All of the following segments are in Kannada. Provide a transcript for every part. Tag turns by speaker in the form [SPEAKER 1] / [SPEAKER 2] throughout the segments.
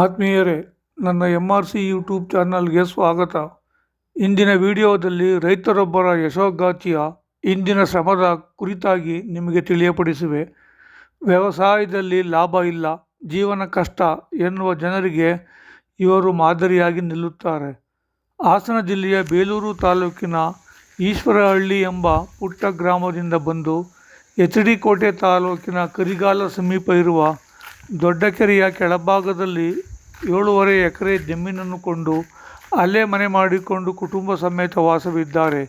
[SPEAKER 1] ಆತ್ಮೀಯರೇ, ನನ್ನ ಎಂ ಆರ್ ಸಿ ಯೂಟ್ಯೂಬ್ ಚಾನಲ್ಗೆ ಸ್ವಾಗತ. ಇಂದಿನ ವಿಡಿಯೋದಲ್ಲಿ ರೈತರೊಬ್ಬರ ಯಶೋಗಾತಿಯ ಇಂದಿನ ಶ್ರಮದ ಕುರಿತಾಗಿ ನಿಮಗೆ ತಿಳಿಯಪಡಿಸುವೆ. ವ್ಯವಸಾಯದಲ್ಲಿ ಲಾಭ ಇಲ್ಲ, ಜೀವನ ಕಷ್ಟ ಎನ್ನುವ ಜನರಿಗೆ ಇವರು ಮಾದರಿಯಾಗಿ ನಿಲ್ಲುತ್ತಾರೆ. ಹಾಸನ ಜಿಲ್ಲೆಯ ಬೇಲೂರು ತಾಲೂಕಿನ ಈಶ್ವರಹಳ್ಳಿ ಎಂಬ ಪುಟ್ಟ ಗ್ರಾಮದಿಂದ ಬಂದು ಎಚ್ ಡಿ ಕೋಟೆ ತಾಲೂಕಿನ ಕರಿಗಾಲ ಸಮೀಪ ಇರುವ ದೊಡ್ಡಕೆರೆಯ ಕೆಳಭಾಗದಲ್ಲಿ ಏಳೂವರೆ ಎಕರೆ ಜಮೀನನ್ನು ಕೊಂಡು ಅಲ್ಲೇ ಮನೆ ಮಾಡಿಕೊಂಡು ಕುಟುಂಬ ಸಮೇತ ವಾಸವಿದ್ದಾರೆ.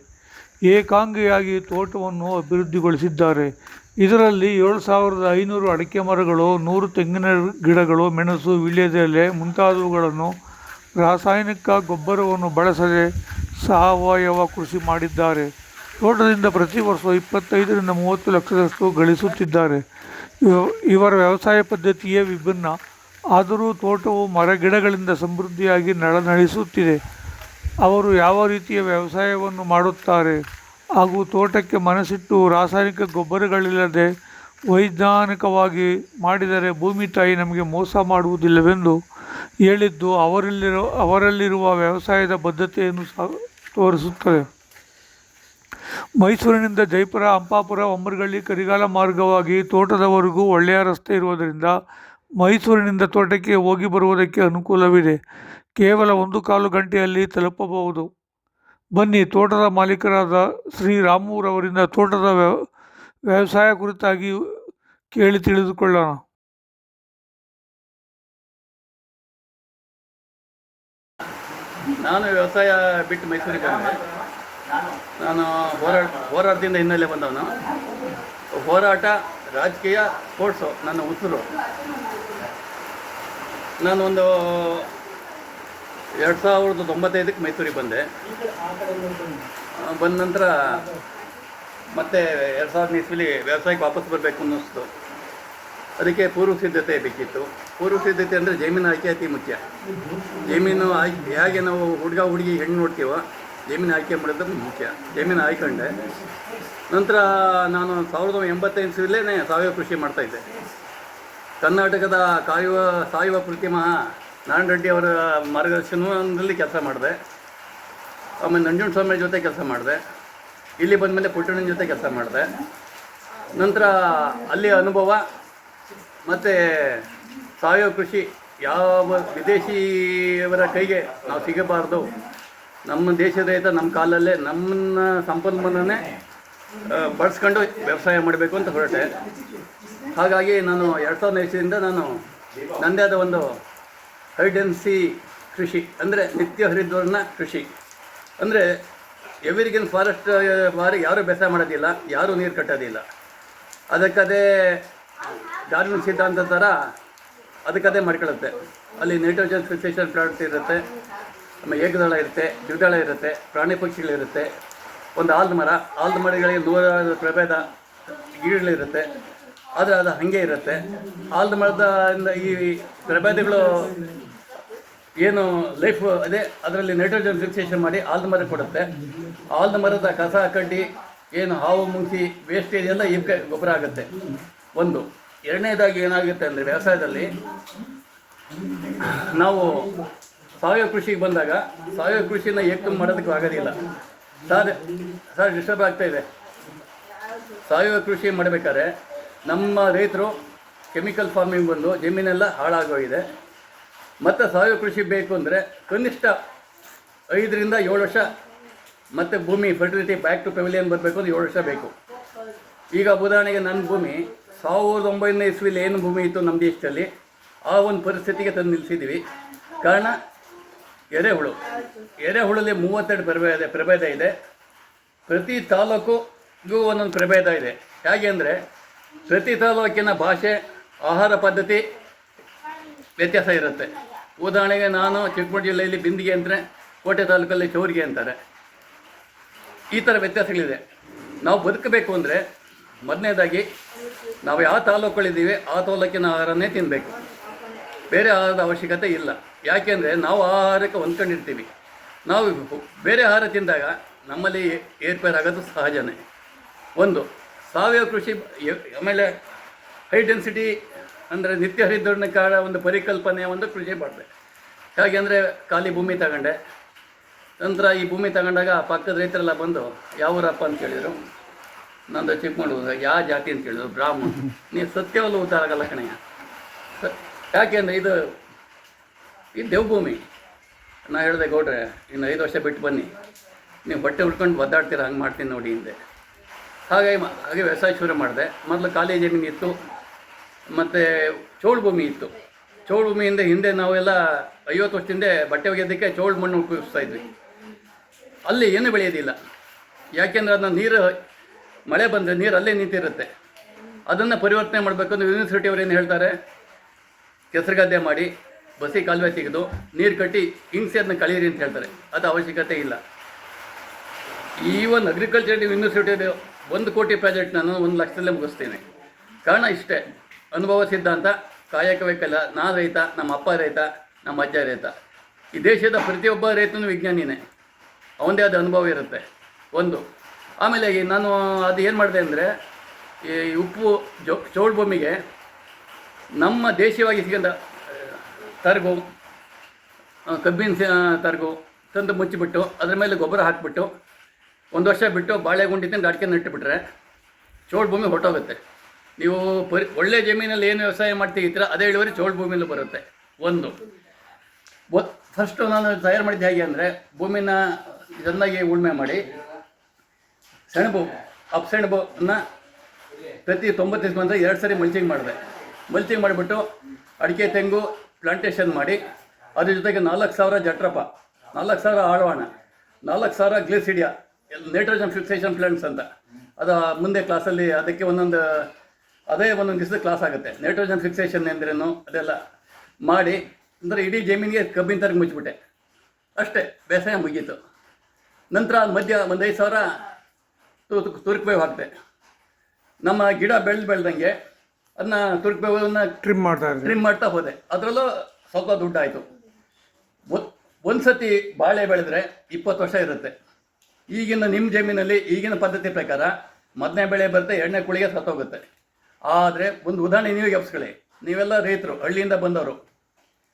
[SPEAKER 1] ಏಕಾಂಗಿಯಾಗಿ ತೋಟವನ್ನು ಅಭಿವೃದ್ಧಿಗೊಳಿಸಿದ್ದಾರೆ. ಇದರಲ್ಲಿ ಏಳು ಸಾವಿರದ ಐನೂರು ಅಡಿಕೆ ಮರಗಳು, ನೂರು ತೆಂಗಿನ ಗಿಡಗಳು, ಮೆಣಸು ವೀಳ್ಯದೆಲೆ ಮುಂತಾದವುಗಳನ್ನು ರಾಸಾಯನಿಕ ಗೊಬ್ಬರವನ್ನು ಬಳಸದೆ ಸಾವಯವ ಕೃಷಿ ಮಾಡಿದ್ದಾರೆ. ತೋಟದಿಂದ ಪ್ರತಿ ವರ್ಷ ಇಪ್ಪತ್ತೈದರಿಂದ ಮೂವತ್ತು ಲಕ್ಷದಷ್ಟು ಗಳಿಸುತ್ತಿದ್ದಾರೆ. ಇವರ ವ್ಯವಸಾಯ ಪದ್ಧತಿಯೇ ವಿಭಿನ್ನ. ಆದರೂ ತೋಟವು ಮರಗಿಡಗಳಿಂದ ಸಮೃದ್ಧಿಯಾಗಿ ನಳನಳಿಸುತ್ತಿದೆ. ಅವರು ಯಾವ ರೀತಿಯ ವ್ಯವಸಾಯವನ್ನು ಮಾಡುತ್ತಾರೆ? ಹಾಗೂ ತೋಟಕ್ಕೆ ಮನಸ್ಸಿಟ್ಟು ರಾಸಾಯನಿಕ ಗೊಬ್ಬರಗಳಿಲ್ಲದೆ ವೈಜ್ಞಾನಿಕವಾಗಿ ಮಾಡಿದರೆ ಭೂಮಿ ತಾಯಿ ನಮಗೆ ಮೋಸ ಮಾಡುವುದಿಲ್ಲವೆಂದು ಹೇಳಿದ್ದು ಅವರಲ್ಲಿರೋ, ಅವರಲ್ಲಿರುವ ವ್ಯವಸಾಯದ ಬದ್ಧತೆಯನ್ನು ಸಹ ತೋರಿಸುತ್ತದೆ. ಮೈಸೂರಿನಿಂದ ಜೈಪುರ, ಅಂಪಾಪುರ, ಒಮ್ಮರಗಳ್ಳಿ, ಕರಿಗಾಲ ಮಾರ್ಗವಾಗಿ ತೋಟದವರೆಗೂ ಒಳ್ಳೆಯ ರಸ್ತೆ ಇರುವುದರಿಂದ ಮೈಸೂರಿನಿಂದ ತೋಟಕ್ಕೆ ಹೋಗಿ ಬರುವುದಕ್ಕೆ ಅನುಕೂಲವಿದೆ. ಕೇವಲ ಒಂದು ಕಾಲು ಗಂಟೆಯಲ್ಲಿ ತಲುಪಬಹುದು. ಬನ್ನಿ, ತೋಟದ ಮಾಲೀಕರಾದ ಶ್ರೀ ರಾಮೂರವರಿಂದ ತೋಟದ ವ್ಯವ ವ್ಯವಸಾಯ ಕುರಿತಾಗಿ ಕೇಳಿ ತಿಳಿದುಕೊಳ್ಳೋಣ.
[SPEAKER 2] ನಾನು ವ್ಯವಸಾಯ ಬಿಟ್ಟು ಮೈಸೂರಿಗೆ ನಾನು ಹೋರಾಟ ಹೋರಾಟದಿಂದ ಹಿನ್ನೆಲೆ ಬಂದವನು. ಹೋರಾಟ ರಾಜಕೀಯ ಸ್ಪೋರ್ಟ್ಸು ನನ್ನ ಉಸಿರು. ನಾನು ಒಂದು ಎರಡು ಸಾವಿರದ ತೊಂಬತ್ತೈದಕ್ಕೆ ಮೈಸೂರಿಗೆ ಬಂದೆ. ಬಂದ ನಂತರ ಮತ್ತೆ ಎರಡು ಸಾವಿರದ ಇಸ್ವಿಲಿ ವ್ಯವಸಾಯಕ್ಕೆ ವಾಪಸ್ ಬರಬೇಕು ಅನ್ನಿಸ್ತು. ಅದಕ್ಕೆ ಪೂರ್ವ ಸಿದ್ಧತೆ ಬೇಕಿತ್ತು. ಪೂರ್ವ ಸಿದ್ಧತೆ ಅಂದರೆ ಜಮೀನು ಆಯ್ಕೆ ಅತಿ ಮುಖ್ಯ. ಜಮೀನು ಆಯ್ಕೆ ಹೇಗೆ ನಾವು ಹುಡುಗ ಹುಡುಗಿ ಹೆಣ್ಣು ನೋಡ್ತೀವೋ ಜಮೀನು ಆಯ್ಕೆ ಮಾಡಿದ್ರೆ ಮುಖ್ಯ. ಜಮೀನು ಆಯ್ಕೊಂಡೆ. ನಂತರ ನಾನು ಸಾವಿರದ ಎಂಬತ್ತೈದು ಸಾವಯವ ಕೃಷಿ ಮಾಡ್ತಾಯಿದ್ದೆ ಕರ್ನಾಟಕದ ಕಾಯುವ, ಸಾಯುವ ಪ್ರತಿಮಾ ನಾರಾಯಣ ರೆಡ್ಡಿ ಅವರ ಮಾರ್ಗದರ್ಶನದಲ್ಲಿ ಕೆಲಸ ಮಾಡಿದೆ. ಆಮೇಲೆ ನಂಜುಂಡ ಸ್ವಾಮಿ ಜೊತೆ ಕೆಲಸ ಮಾಡಿದೆ. ಇಲ್ಲಿ ಬಂದಮೇಲೆ ಪುಟ್ಟಣ್ಣನ ಜೊತೆ ಕೆಲಸ ಮಾಡಿದೆ. ನಂತರ ಅಲ್ಲಿ ಅನುಭವ ಮತ್ತು ಸಾವಯವ ಕೃಷಿ ಯಾವ ವಿದೇಶಿಯವರ ಕೈಗೆ ನಾವು ಸಿಗಬಾರ್ದು ನಮ್ಮ ದೇಶದ ರೈತ ನಮ್ಮ ಕಾಲಲ್ಲೇ ನಮ್ಮನ್ನ ಸಂಪನ್ಮೂಲನೇ ಬಳಸ್ಕೊಂಡು ವ್ಯವಸಾಯ ಮಾಡಬೇಕು ಅಂತ ಹೊರಟೆ. ಹಾಗಾಗಿ ನಾನು ಎರಡು ಸಾವಿರದ ಇಸ್ವಿಯಿಂದ ನಾನು ನನ್ನದೇ ಆದ ಒಂದು ಹೈಡೆನ್ಸಿ ಕೃಷಿ, ಅಂದರೆ ನಿತ್ಯ ಹರಿದ್ವರ್ಣ ಕೃಷಿ. ಅಂದರೆ ಎವರಿಗಿನ್ ಫಾರೆಸ್ಟ್ ಬಾರಿ ಯಾರೂ ಬೇಸಾಯ ಮಾಡೋದಿಲ್ಲ, ಯಾರೂ ನೀರು ಕಟ್ಟೋದಿಲ್ಲ. ಅದಕ್ಕದೇ ಡಾರ್ವಿನ್ ಸಿದ್ಧಾಂತ ಥರ ಅದಕ್ಕದೇ ಮಾಡ್ಕೊಳ್ಳುತ್ತೆ ಅಲ್ಲಿ ನೈಟ್ರೋಜನ್ ಫಿಕ್ಸೇಷನ್ ಪ್ಲಾಂಟ್ ಇರುತ್ತೆ. ಆಮೇಲೆ ಏಕದಳ ಇರುತ್ತೆ, ದ್ವಿದಳ ಇರುತ್ತೆ, ಪ್ರಾಣಿ ಪಕ್ಷಿಗಳಿರುತ್ತೆ. ಒಂದು ಆಲ್ದ ಮರ, ಆಲ್ದ ಮರಗಳಿಗೆ ನೂರಾರು ಪ್ರಭೇದ ಗಿಡಗಳಿರುತ್ತೆ. ಆದರೆ ಅದು ಹಾಗೆ ಇರುತ್ತೆ. ಆಲ್ದ ಮರದ ಈ ಪ್ರಭೇದಗಳು ಏನು ಲೈಫ್ ಅದೇ, ಅದರಲ್ಲಿ ನೈಟ್ರೋಜನ್ ಫಿಕ್ಸೇಷನ್ ಮಾಡಿ ಆಲ್ದ ಮರ ಕೊಡುತ್ತೆ. ಆಲ್ದ ಮರದ ಕಸ, ಕಡ್ಡಿ, ಏನು ಹಾವು ಮುಂಚಿ ವೇಸ್ಟ್ ಎಲ್ಲ ಈ ಗೊಬ್ಬರ ಆಗುತ್ತೆ. ಒಂದು. ಎರಡನೇದಾಗಿ ಏನಾಗುತ್ತೆ ಅಂದರೆ ವ್ಯವಸಾಯದಲ್ಲಿ ನಾವು ಸಾವಯವ ಕೃಷಿಗೆ ಬಂದಾಗ ಸಾವಯವ ಕೃಷಿನ ಏಕ ಮಾಡೋದಕ್ಕೆ ಆಗೋದಿಲ್ಲ. ಸರ್ ಸರ್ ಡಿಸ್ಟರ್ಬ್ ಆಗ್ತಾ ಇದೆ. ಸಾವಯವ ಕೃಷಿ ಮಾಡಬೇಕಾದ್ರೆ ನಮ್ಮ ರೈತರು ಕೆಮಿಕಲ್ ಫಾರ್ಮಿಂಗ್ ಬಂದು ಜಮೀನೆಲ್ಲ ಹಾಳಾಗೋಗಿದೆ ಮತ್ತು ಸಾವಯವ ಕೃಷಿ ಬೇಕು ಅಂದರೆ ಕನಿಷ್ಠ ಐದರಿಂದ ಏಳು ವರ್ಷ ಮತ್ತು ಭೂಮಿ ಫರ್ಟಿಲಿಟಿ ಬ್ಯಾಕ್ ಟು ಪೆವಿಲಿಯನ್ ಬರಬೇಕು ಅಂದ್ರೆ ಏಳು ವರ್ಷ ಬೇಕು. ಈಗ ಉದಾಹರಣೆಗೆ ನನ್ನ ಭೂಮಿ ಸಾವಿರದ ಒಂಬೈನೂರ ಇಸ್ವಿಲಿ ಏನು ಭೂಮಿ ಇತ್ತು ನಮ್ಮ ದೇಶದಲ್ಲಿ, ಆ ಒಂದು ಪರಿಸ್ಥಿತಿಗೆ ತಂದು ನಿಲ್ಲಿಸಿದ್ದೀವಿ. ಕಾರಣ ಎರೆಹುಳು ಎರೆಹುಳಲ್ಲಿ ಮೂವತ್ತೆರಡು ಪ್ರಭೇದ ಪ್ರಭೇದ ಇದೆ. ಪ್ರತಿ ತಾಲೂಕುಗೂ ಒಂದೊಂದು ಪ್ರಭೇದ ಇದೆ. ಹೇಗೆ ಅಂದರೆ, ಪ್ರತಿ ತಾಲೂಕಿನ ಭಾಷೆ, ಆಹಾರ ಪದ್ಧತಿ ವ್ಯತ್ಯಾಸ ಇರುತ್ತೆ. ಉದಾಹರಣೆಗೆ ನಾನು ಚಿಕ್ಕಮಗಳೂರು ಜಿಲ್ಲೆಯಲ್ಲಿ ಬಿಂದಿಗೆ ಅಂದರೆ ಕೋಟೆ ತಾಲೂಕಲ್ಲಿ ಚೌರಿಗೆ ಅಂತಾರೆ. ಈ ಥರ ವ್ಯತ್ಯಾಸಗಳಿದೆ. ನಾವು ಬದುಕಬೇಕು ಅಂದರೆ, ಮೊದಲನೇದಾಗಿ, ನಾವು ಯಾವ ತಾಲೂಕುಗಳಿದ್ದೀವಿ ಆ ತಾಲೂಕಿನ ಆಹಾರನೇ ತಿನ್ನಬೇಕು ಬೇರೆ ಆಹಾರದ ಅವಶ್ಯಕತೆ ಇಲ್ಲ. ಯಾಕೆಂದರೆ ನಾವು ಆಹಾರಕ್ಕೆ ಹೊಂದ್ಕೊಂಡಿರ್ತೀವಿ. ನಾವು ಬೇರೆ ಆಹಾರ ತಿಂದಾಗ ನಮ್ಮಲ್ಲಿ ಏರ್ಪೇರ್ ಆಗೋದು ಸಹಜನೇ. ಒಂದು, ಸಾವಯವ ಕೃಷಿ ಆಮೇಲೆ ಹೈ ಡೆನ್ಸಿಟಿ ಅಂದರೆ ನಿತ್ಯ ಕಾರಣ ಒಂದು ಪರಿಕಲ್ಪನೆಯ ಒಂದು ಕೃಷಿ ಮಾಡಿದೆ. ಹೇಗೆ ಅಂದರೆ ಖಾಲಿ ಭೂಮಿ ತಗೊಂಡೆ. ನಂತರ ಈ ಭೂಮಿ ತಗೊಂಡಾಗ ಪಕ್ಕದ ರೈತರೆಲ್ಲ ಬಂದು ಯಾವೂರಪ್ಪ ಅಂತ ಕೇಳಿದರು. ನಂದು ಚಿಕ್ಕಮಗಳೂರು ಯಾವ ಜಾತಿ? ಅಂತ ಕೇಳಿದ್ರು. ಬ್ರಾಹ್ಮಣ. ನೀನು ಸತ್ಯವಲ್ಲ ಉತ್ತರ ಆಗಲ್ಲ ಕಣಯ್ಯ. ಯಾಕೆಂದರೆ ಇದು ಇದು ದೇವಭೂಮಿ, ನಾ ಹೇಳಿದೆ ಗೌಡ್ರೆ, ಇನ್ನು ಐದು ವರ್ಷ ಬಿಟ್ಟು ಬನ್ನಿ. ನೀವು ಬಟ್ಟೆ ಉಟ್ಕೊಂಡು ಒದ್ದಾಡ್ತೀರ, ಹಂಗೆ ಮಾಡ್ತೀನಿ ನೋಡಿ ಹಿಂದೆ ಹಾಗೆ ಮ- ಹಾಗೆ ವ್ಯವಸಾಯ ಶುರು ಮಾಡಿದೆ. ಮೊದಲು ಖಾಲಿ ಜಮೀನು ಇತ್ತು? ಮತ್ತು ಚೋಳು ಭೂಮಿ ಇತ್ತು. ಚೋಳು ಭೂಮಿಯಿಂದ ಹಿಂದೆ ನಾವೆಲ್ಲ ಐವತ್ತು ಹಿಂದೆ ಬಟ್ಟೆ ಒಗೆಯೋದಕ್ಕೆ ಚೋಳು ಮಣ್ಣು ಉಪಯೋಗಿಸ್ತಾ ಇದ್ವಿ. ಅಲ್ಲಿ ಏನು ಬೆಳೆಯೋದಿಲ್ಲ. ಯಾಕೆಂದ್ರೆ ಅದನ್ನ ನೀರು, ಮಳೆ ಬಂದರೆ ನೀರು ಅಲ್ಲೇ ನಿಂತಿರುತ್ತೆ. ಅದನ್ನು ಪರಿವರ್ತನೆ ಮಾಡಬೇಕು ಅಂತ ಯೂನಿವರ್ಸಿಟಿ ಅವರು ಏನು ಹೇಳ್ತಾರೆ? ಕೆಸರುಗದ್ದೆ ಮಾಡಿ ಬಸಿ ಕಾಲುವೆ ತೆಗೆದು ನೀರು ಕಟ್ಟಿ ಹಿಂಗ್ಸಿ ಅದನ್ನ ಕಳೀರಿ ಅಂತ ಹೇಳ್ತಾರೆ. ಅದು ಅವಶ್ಯಕತೆ ಇಲ್ಲ. ಈ ಒಂದು ಅಗ್ರಿಕಲ್ಚರ್ ಯೂನಿವರ್ಸಿಟಿ ಒಂದು ಕೋಟಿ ಪ್ರಾಜೆಕ್ಟ್ ನಾನು ಒಂದು ಲಕ್ಷದಲ್ಲೇ ಮುಗಿಸ್ತೀನಿ. ಕಾರಣ ಇಷ್ಟೇ, ಅನುಭವ ಸಿದ್ಧಾಂತ ಕಾಯಕವೇ ನಾ ರೈತ, ನಮ್ಮ ಅಪ್ಪ ರೈತ, ನಮ್ಮ ಅಜ್ಜ ರೈತ. ಈ ದೇಶದ ಪ್ರತಿಯೊಬ್ಬ ರೈತನೂ ವಿಜ್ಞಾನಿನೇ. ಅವನದೇ ಆದ ಅನುಭವ ಇರುತ್ತೆ. ಒಂದು, ಆಮೇಲೆ ನಾನು ಅದು ಏನು ಮಾಡಿದೆ ಅಂದರೆ, ಈ ಉಪ್ಪು ಜೋ ಭೂಮಿಗೆ ನಮ್ಮ ದೇಶೀಯವಾಗಿ ಸಿಗಂತ ತರಗು ಕಬ್ಬಿನ ತರಗು, ತಂದು ಮುಚ್ಚಿಬಿಟ್ಟು, ಅದ್ರ ಮೇಲೆ ಗೊಬ್ಬರ ಹಾಕಿಬಿಟ್ಟು, ಒಂದು ವರ್ಷ ಬಿಟ್ಟು ಬಾಳೆಗುಂಡಿ ತಿಂದು ಅಡಿಕೆ ನೆಟ್ಟುಬಿಟ್ರೆ ಚೋಳು ಭೂಮಿ ಹೊರಟೋಗುತ್ತೆ. ನೀವು ಪರಿ, ಒಳ್ಳೆ ಜಮೀನಲ್ಲಿ ಏನು ವ್ಯವಸಾಯ ಮಾಡ್ತೀರ ಅದೇ ಇಳುವರಿ ಚೋಳು ಭೂಮಿಯಲ್ಲಿ ಬರುತ್ತೆ. ಒಂದು. ಫಸ್ಟು ನಾನು ತಯಾರು ಮಾಡಿದ್ದು ಹೇಗೆ ಅಂದರೆ, ಭೂಮಿನ ಚೆನ್ನಾಗಿ ಉಳುಮೆ ಮಾಡಿ, ಸೆಣಬು ಅಪ್ ಸೆಣಬನ್ನ ಪ್ರತಿ ತೊಂಬತ್ತೈದು ಬಂದರೆ ಎರಡು ಸರಿ ಮಲ್ಚಿಂಗ್ ಮಾಡಿದೆ. ಮಲ್ಚಿಂಗ್ ಮಾಡಿಬಿಟ್ಟು ಅಡಿಕೆ, ತೆಂಗು ಪ್ಲಾಂಟೇಶನ್ ಮಾಡಿ, ಅದ್ರ ಜೊತೆಗೆ ನಾಲ್ಕು ಸಾವಿರ ಜಟ್ರಪ ನಾಲ್ಕು ಸಾವಿರ ಆಳ್ವಾಣ, ನಾಲ್ಕು ಸಾವಿರ ಗ್ಲೇಸಿಡಿಯಾ ನೈಟ್ರೋಜನ್ ಫಿಕ್ಸೇಷನ್ ಪ್ಲಾಂಟ್ಸ್ ಅಂತ. ಅದು ಮುಂದೆ ಕ್ಲಾಸಲ್ಲಿ ಅದಕ್ಕೆ ಒಂದೊಂದು, ಅದೇ ಒಂದೊಂದು ದಿವಸದ ಕ್ಲಾಸ್ ಆಗುತ್ತೆ. ನೈಟ್ರೋಜನ್ ಫಿಕ್ಸೇಷನ್ ಎಂದ್ರೇನು ಅದೆಲ್ಲ ಮಾಡಿ, ಅಂದರೆ ಇಡೀ ಜಮೀನಿಗೆ ಕಬ್ಬಿನ ತರಗೆ ಮುಚ್ಚಿಬಿಟ್ಟೆ. ಅಷ್ಟೇ, ಬೇಸಾಯ ಮುಗೀತು. ನಂತರ ಮಧ್ಯ ಒಂದು ಐದು ಸಾವಿರ ತು ತುರ್ಕಬೇವು ಹಾಕಿದೆ ನಮ್ಮ ಗಿಡ ಬೆಳೆದು ಬೆಳೆದಂಗೆ ಅದನ್ನ ತುರ್ಕಬೇವನ್ನ
[SPEAKER 1] ಟ್ರಿಮ್ ಮಾಡ್ತಾ ಇದ್ರಿ.
[SPEAKER 2] ಟ್ರಿಮ್ ಮಾಡ್ತಾ ಹೋದೆ. ಅದರಲ್ಲೂ ಸ್ವಲ್ಪ ದುಡ್ಡು ಆಯಿತು ಒಂದು ಸತಿ ಬಾಳೆ ಬೆಳೆದ್ರೆ ಇಪ್ಪತ್ತು ವರ್ಷ ಇರುತ್ತೆ. ಈಗಿನ ನಿಮ್ಮ ಜಮೀನಲ್ಲಿ ಈಗಿನ ಪದ್ಧತಿ ಪ್ರಕಾರ ಮೊದಲನೇ ಬೆಳೆ ಬರುತ್ತೆ ಎರಡನೇ ಕುಳಿಗೆ ಸತ್ತೋಗುತ್ತೆ. ಆದರೆ ಒಂದು ಉದಾಹರಣೆ ನೀವು ಎಪ್ಸ್ಕೊಳ್ಳಿ ನೀವೆಲ್ಲ ರೈತರು ಹಳ್ಳಿಯಿಂದ ಬಂದವರು.